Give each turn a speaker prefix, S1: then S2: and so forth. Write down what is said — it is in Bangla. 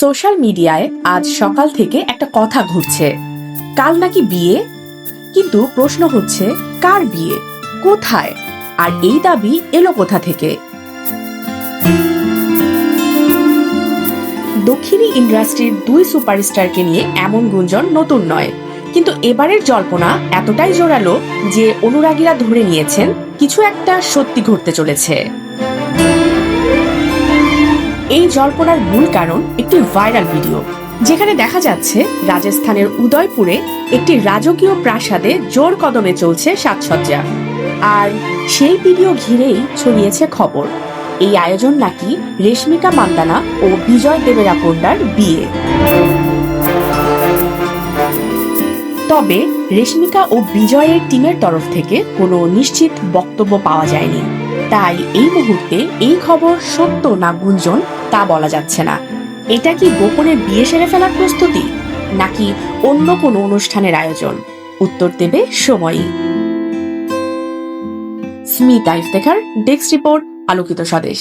S1: সোশ্যাল মিডিয়ায় আজ সকাল থেকে একটা কথা ঘুরছে। কাল নাকি বিয়ে? কিন্তু প্রশ্ন হচ্ছে, কার বিয়ে? কোথায়? আর এই দাবি এলো কোথা থেকে? দক্ষিণী ইন্ডাস্ট্রির দুই সুপারস্টারকে নিয়ে এমন গুঞ্জন নতুন নয়। কিন্তু এবারের জল্পনা এতটাই জোরালো যে অনুরাগীরা ধরে নিয়েছেন, কিছু একটা সত্যি ঘটতে চলেছে। এই জল্পনার মূল কারণ একটি ভাইরাল ভিডিও, যেখানে দেখা যাচ্ছে রাজস্থানের উদয়পুরে একটি রাজকীয় প্রাসাদে জোর কদমে চলছে সাজসজ্জা। আর সেই ভিডিও ঘিরেই ছড়িয়েছে খবর। এই আয়োজন নাকি রেশমিকা মান্দানা ও বিজয় দেবেরাপন্ডার বিয়ে। তবে রেশমিকা ও বিজয়ের টিমের তরফ থেকে কোনো নিশ্চিত বক্তব্য পাওয়া যায়নি। তাই এই মুহূর্তে এই খবর সত্য না গুঞ্জন তা বলা যাচ্ছে না। এটা কি গোপনে বিয়ে সেরে ফেলার প্রস্তুতি, নাকি অন্য কোনো অনুষ্ঠানের আয়োজন? উত্তর দেবে সময়ই স্মিতা ইফতেখার ডেস্ক রিপোর্ট, আলোকিত স্বদেশ।